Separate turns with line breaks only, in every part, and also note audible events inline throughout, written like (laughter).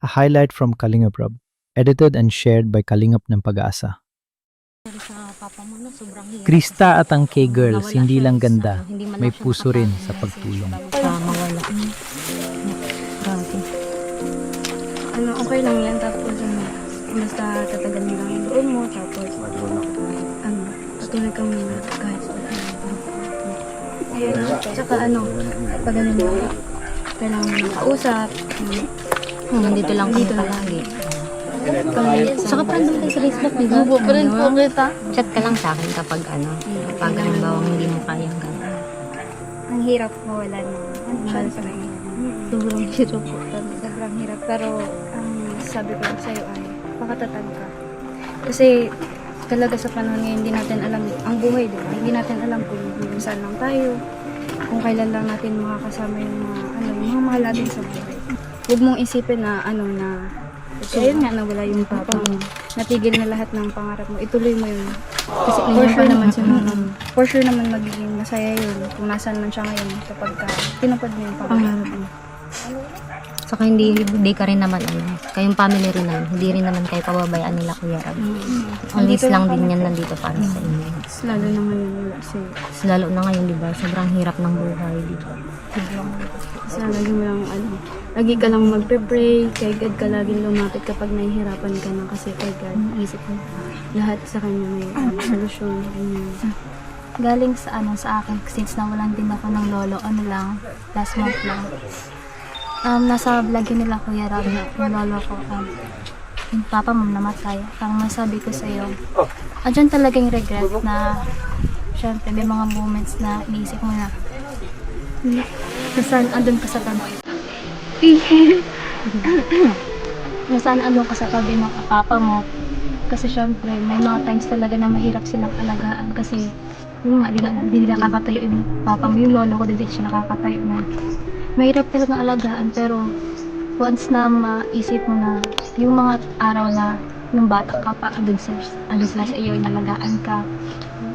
a highlight from Kalingap Rab, edited and shared by Kalingap ng Pag-asa.
mo.
Krista at ang K-Girls, hindi lang ganda, may puso rin sa
ng
pagtulong.
bago siya mawala. Grabe.
ano, okay lang yan. Tapos, ano, basta tatagalin lang yung loob mo. Tapos, ano, patuloy kang muna kahit sa ano. Ayun, tsaka ano, pag ano mo, kailangan mo makausap.
Hmm, nandito lang kami palagi. Saka pa nandun tayo sa Facebook, di ba?
Bubo pa rin po kita.
Chat ka lang sa akin kapag ano, kapag halimbawa hindi mo kayang gano'n.
Ang hirap mawala ng mahal sa kanya.
Sobrang hirap po.
Sobrang hirap. Pero, ang sabi ko lang sa'yo ay, pakatatag ka. Kasi, talaga sa panahon ngayon, hindi natin alam ang buhay, di ba? Hindi natin alam kung kung saan lang tayo, kung kailan lang natin makakasama yung mga, ano, yung mga mahal natin sa buhay. Huwag mong isipin na, ano, na, kaya nga nawala yung papa mo. Natigil na lahat ng pangarap mo. Ituloy mo yun. Kasi for sure naman siya. For sure naman magiging masaya yun kung nasaan man siya ngayon kapag ka, tinupad mo yung pangarap mo.
Saka hindi, hindi ka rin naman ano, kayong family rin naman, hindi rin naman kayo pababayaan nila Kuya Rab. Always
Nandito
lang
lang
din yan nandito para sa inyo.
Tapos lalo naman yun wala si
Tapos lalo na ngayon, di ba, sobrang hirap ng buhay, di ba?
Kasi lagi mo lang ano, lagi ka lang magpe-pray, kay God ka laging lumapit kapag nahihirapan ka na kasi kay God, isip mo, lahat sa kanya may ano, solusyon. Ganyan.
galing sa ano sa akin since nawalan din ako ng lolo ano lang last month lang um, nasa vlog yun nila kuya Rab na yung lolo ko um, yung papa mo namatay. Parang masabi ko sa iyo andyan talaga yung regret na syempre may mga moments na iniisip mo na nasaan andun ka sa tabi (laughs) nasaan andun ka sa tabi ng papa mo? Kasi syempre, may mga times talaga na mahirap silang alagaan kasi yung nga, di, na- di nila kakatayo yung papa mo, yung lolo ko, di siya nakakatayo na. Mahirap talaga alagaan pero once na maisip mo na yung mga araw na yung bata ka pa, andun sa, andun sa iyo, inalagaan ka,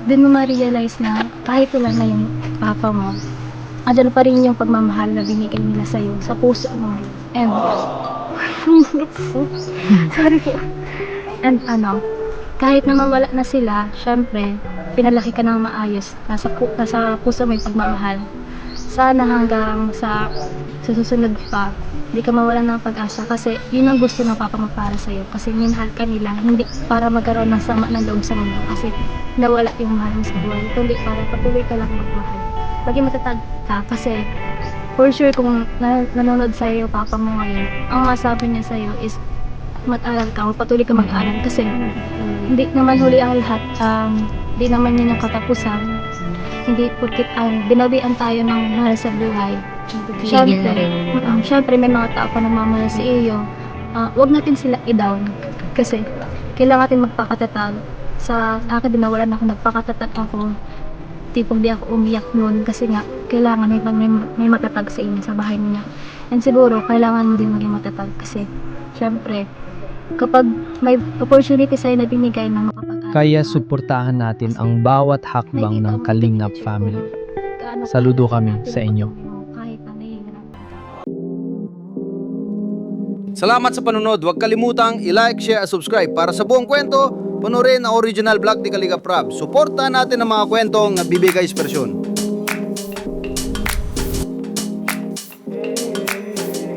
dun mo ma-realize na kahit wala na yung papa mo, andyan pa rin yung pagmamahal na binigay nila sa'yo, sa puso mo. And, (laughs) sorry po. And ano, kahit na mawala na sila, syempre, pinalaki ka ng maayos. Nasa, pu- nasa puso mo yung pagmamahal. Sana hanggang sa, sa susunod pa, hindi ka mawala ng pag-asa kasi yun ang gusto ng papa mo para sa'yo. Kasi minahal ka nila, hindi para magkaroon ng sama ng loob sa mundo. Kasi nawala yung mahal mo sa buhay. Kundi para patuloy ka lang magmahal. Maging matatag ka kasi for sure kung na- nanonood sa'yo yung papa mo ngayon, ang masabi niya sa'yo is mag-aral ka, patuloy ka mag-aral kasi hindi naman huli ang lahat, um, hindi naman yun ang katapusan. Hindi porkit ang binawian tayo ng mahal sa buhay.
Rin.
mm, syempre may mga tao pa namamahal sa iyo. Ah, wag natin sila i-down kasi kailangan natin magpakatatag. Sa akin din nawalan ako, nagpakatatag ako. Tipong di ako umiyak noon kasi nga kailangan may, may, may matatag sa inyo sa bahay niya. And siguro kailangan din maging matatag kasi syempre kapag may opportunity sa'yo na binigay ng
Kaya suportahan natin ang bawat hakbang ng Kalingap family. Saludo kami sa inyo.
Salamat sa panunod. Huwag kalimutang i-like, share at subscribe para sa buong kwento. Punurin ang original vlog ni Kaligap Rab. Suportahan natin ang mga kwentong nagbibigay inspirasyon.